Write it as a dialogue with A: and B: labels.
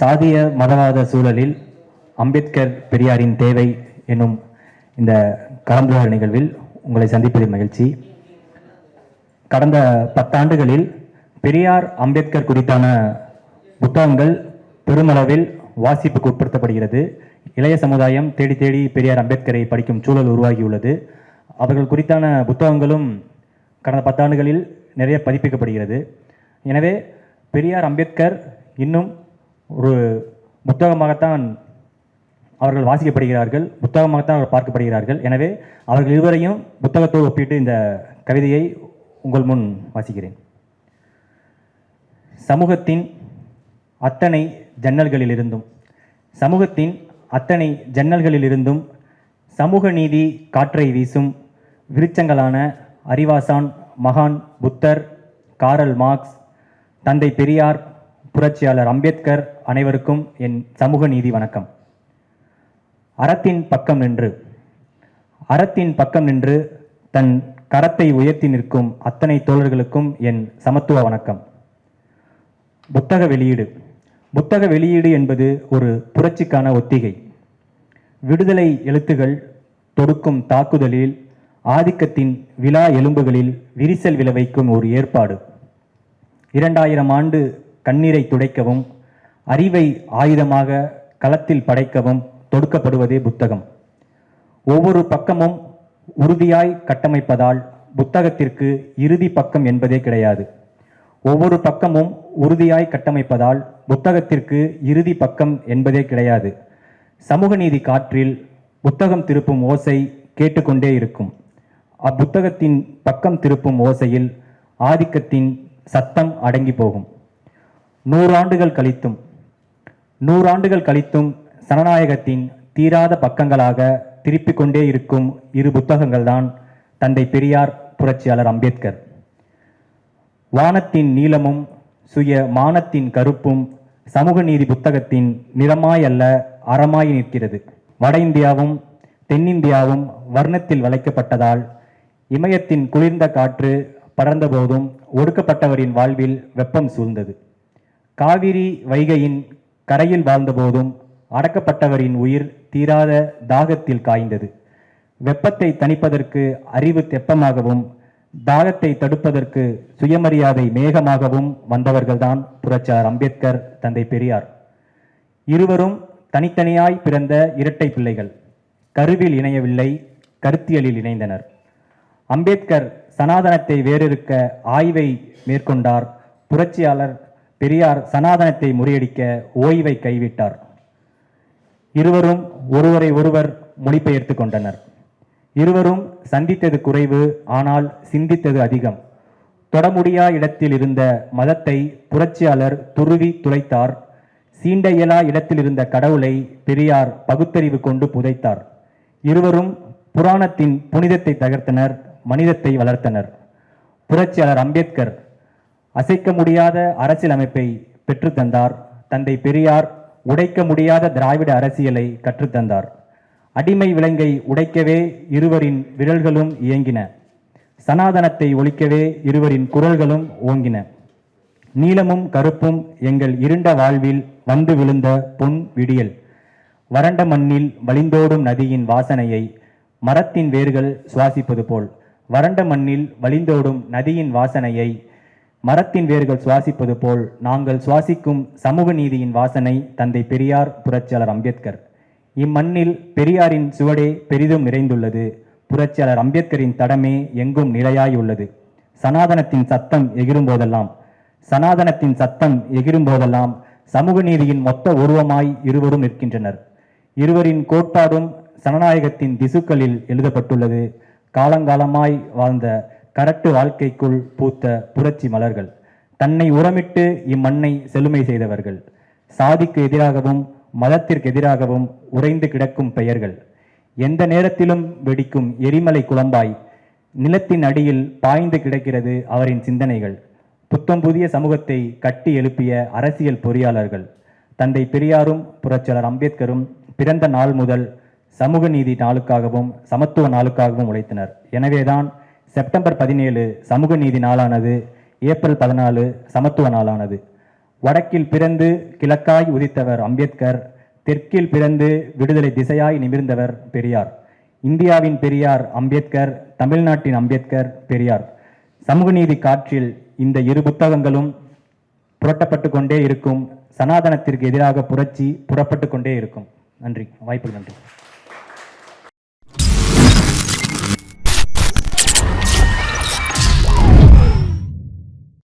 A: சாதிய மதவாத சூழலில் அம்பேத்கர் பெரியாரின் தேவை என்னும் இந்த கலந்துரையாடல் நிகழ்வில் உங்களை சந்திப்பதில் மகிழ்ச்சி. கடந்த பத்தாண்டுகளில் பெரியார் அம்பேத்கர் குறித்தான புத்தகங்கள் பெருமளவில் வாசிப்புக்கு உட்படுத்தப்படுகிறது. இளைய சமுதாயம் தேடி தேடி பெரியார் அம்பேத்கரை படிக்கும் சூழல் உருவாகியுள்ளது. அவர்கள் குறித்தான புத்தகங்களும் கடந்த பத்தாண்டுகளில் நிறைய பதிப்பிக்கப்படுகிறது. எனவே பெரியார் அம்பேத்கர் இன்னும் ஒரு புத்தகமாகத்தான் அவர்கள் வாசிக்கப்படுகிறார்கள் புத்தகமாகத்தான் அவர்கள் பார்க்கப்படுகிறார்கள். எனவே அவர்கள் இருவரையும் புத்தகத்தோடு ஒப்பிட்டு இந்த கவிதையை உங்கள் முன் வாசிக்கிறேன். சமூகத்தின் அத்தனை ஜன்னல்களிலிருந்தும் சமூகத்தின் அத்தனை ஜன்னல்களிலிருந்தும் சமூக நீதி காற்றை வீசும் விருச்சங்களான அறிவாசான் மகான் புத்தர் காரல் மார்க்ஸ் தந்தை பெரியார் புரட்சியாளர் அம்பேத்கர் அனைவருக்கும் என் சமூக நீதி வணக்கம். அறத்தின் பக்கம் நின்று அறத்தின் பக்கம் நின்று தன் கரத்தை உயர்த்தி நிற்கும் அத்தனை தோழர்களுக்கும் என் சமத்துவ வணக்கம். புத்தக வெளியீடு. புத்தக வெளியீடு என்பது ஒரு புரட்சிக்கான ஒத்திகை. விடுதலை எழுத்துகள் தொடுக்கும் தாக்குதலில் ஆதிக்கத்தின் விழா எலும்புகளில் விரிசல் விளைவைக்கும் ஒரு ஏற்பாடு. இரண்டாயிரம் ஆண்டு கண்ணீரை துடைக்கவும் அறிவை ஆயுதமாக களத்தில் படைக்கவும் தொடுக்கப்படுவதே புத்தகம். ஒவ்வொரு பக்கமும் உறுதியாய் கட்டமைப்பதால் புத்தகத்திற்கு இறுதி பக்கம் என்பதே கிடையாது. ஒவ்வொரு பக்கமும் உறுதியாய் கட்டமைப்பதால் புத்தகத்திற்கு இறுதி பக்கம் என்பதே கிடையாது. சமூக நீதி காற்றில் புத்தகம் திருப்பும் ஓசை கேட்டுக்கொண்டே இருக்கும். அப்புத்தகத்தின் பக்கம் திருப்பும் ஓசையில் ஆதிக்கத்தின் சத்தம் அடங்கி போகும். நூறாண்டுகள் கழித்தும் நூறாண்டுகள் கழித்தும் சனநாயகத்தின் தீராத பக்கங்களாக திருப்பிக் கொண்டே இருக்கும் இரு புத்தகங்கள்தான் தந்தை பெரியார் புரட்சியாளர் அம்பேத்கர். வானத்தின் நீளமும் சுய மானத்தின் கருப்பும் சமூக நீதி புத்தகத்தின் நிறமாய் அல்ல அறமாய் நிற்கிறது. வட இந்தியாவும் தென்னிந்தியாவும் வர்ணத்தில் வளைக்கப்பட்டதால் இமயத்தின் குளிர்ந்த காற்று படர்ந்தபோதும் ஒடுக்கப்பட்டவரின் வாழ்வில் வெப்பம் சூழ்ந்தது. காவிரி வைகையின் கரையில் வாழ்ந்தபோதும் அடக்கப்பட்டவரின் உயிர் தீராத தாகத்தில் காய்ந்தது. வெப்பத்தை தணிப்பதற்கு அறிவு தெப்பமாகவும் தாகத்தை தடுப்பதற்கு சுயமரியாதை மேகமாகவும் வந்தவர்கள்தான் புரட்சியார் அம்பேத்கர் தந்தை பெரியார். இருவரும் தனித்தனியாய் பிறந்த இரட்டை பிள்ளைகள். கருவில் இணையவில்லை கருத்தியலில் இணைந்தனர். அம்பேத்கர் சனாதனத்தை வேறிருக்க ஆய்வை மேற்கொண்டார் புரட்சியாளர் பெரியார் சனாதனத்தை முறியடிக்க ஓய்வை கைவிட்டார். இருவரும் ஒருவரை ஒருவர் மொழிபெயர்த்து கொண்டனர். இருவரும் சந்தித்தது குறைவு ஆனால் சிந்தித்தது அதிகம். தொடமுடியா இடத்தில் இருந்த மதத்தை புரட்சியாளர் துருவி துளைத்தார். சீண்ட இயலா இடத்தில் இருந்த கடவுளை பெரியார் பகுத்தறிவு கொண்டு புதைத்தார். இருவரும் புராணத்தின் புனிதத்தை தகர்த்தனர் மனிதத்தை வளர்த்தனர். புரட்சியாளர் அம்பேத்கர் அசைக்க முடியாத அரசியல் அமைப்பை பெற்றுத்தந்தார் தந்தை பெரியார் உடைக்க முடியாத திராவிட அரசியலை கற்றுத்தந்தார் அடிமை விலங்கை உடைக்கவே இருவரின் விரல்களும் இயங்கின. சனாதனத்தை ஒழிக்கவே இருவரின் குரல்களும் ஓங்கின. நீலமும் கருப்பும் எங்கள் இருண்ட வாழ்வில் வந்து விழுந்த பொன் விடியல். வறண்ட மண்ணில் வழிந்தோடும் நதியின் வாசனையை மரத்தின் வேர்கள் சுவாசிப்பது போல். வறண்ட மண்ணில் வழிந்தோடும் நதியின் வாசனையை மரத்தின் வேர்கள் சுவாசிப்பது போல் நாங்கள் சுவாசிக்கும் சமூக நீதியின் வாசனை தந்தை பெரியார் புரட்சியாளர் அம்பேத்கர். இம்மண்ணில் பெரியாரின் சுவடே பெரிதும் நிறைந்துள்ளது. புரட்சியாளர் அம்பேத்கரின் தடமே எங்கும் நிலையாயுள்ளது. சனாதனத்தின் சத்தம் எகிரும் போதெல்லாம் சனாதனத்தின் சத்தம் எகிரும் போதெல்லாம் சமூக நீதியின் மொத்த உருவமாய் இருவரும் நிற்கின்றனர். இருவரின் கோட்பாடும் சனநாயகத்தின் திசுக்களில் எழுதப்பட்டுள்ளது. காலங்காலமாய் வாழ்ந்த கரட்டு வாழ்க்கைக்குள் பூத்த புரட்சி மலர்கள். தன்னை உரமிட்டு இம்மண்ணை செழுமை செய்தவர்கள். சாதிக்கு எதிராகவும் மதத்திற்கு எதிராகவும் உறைந்து கிடக்கும் பெயர்கள். எந்த நேரத்திலும் வெடிக்கும் எரிமலை குழம்பாய் நிலத்தின் அடியில் பாய்ந்து கிடக்கிறது அவரின் சிந்தனைகள். புத்தம் புதிய சமூகத்தை கட்டி எழுப்பிய அரசியல் பொறியாளர்கள். தந்தை பெரியாரும் புரட்சியாளர் அம்பேத்கரும் பிறந்த நாள் முதல் சமூக நீதி நாளுக்காகவும் சமத்துவ நாளுக்காகவும் உழைத்தனர். எனவேதான் செப்டம்பர் பதினேழு சமூக நீதி நாளானது ஏப்ரல் பதினாலு சமத்துவ நாளானது. வடக்கில் பிறந்து கிழக்காய் உதித்தவர் அம்பேத்கர் தெற்கில் பிறந்து விடுதலை திசையாய் நிமிர்ந்தவர் பெரியார். இந்தியாவின் பெரியார் அம்பேத்கர் தமிழ்நாட்டின் அம்பேத்கர் பெரியார். சமூக நீதி காற்றில் இந்த இரு புத்தகங்களும் புரட்டப்பட்டு கொண்டே இருக்கும். சனாதனத்திற்கு எதிராக புரட்சி புறப்பட்டு கொண்டே இருக்கும். நன்றி. வாய்ப்பு நன்றி.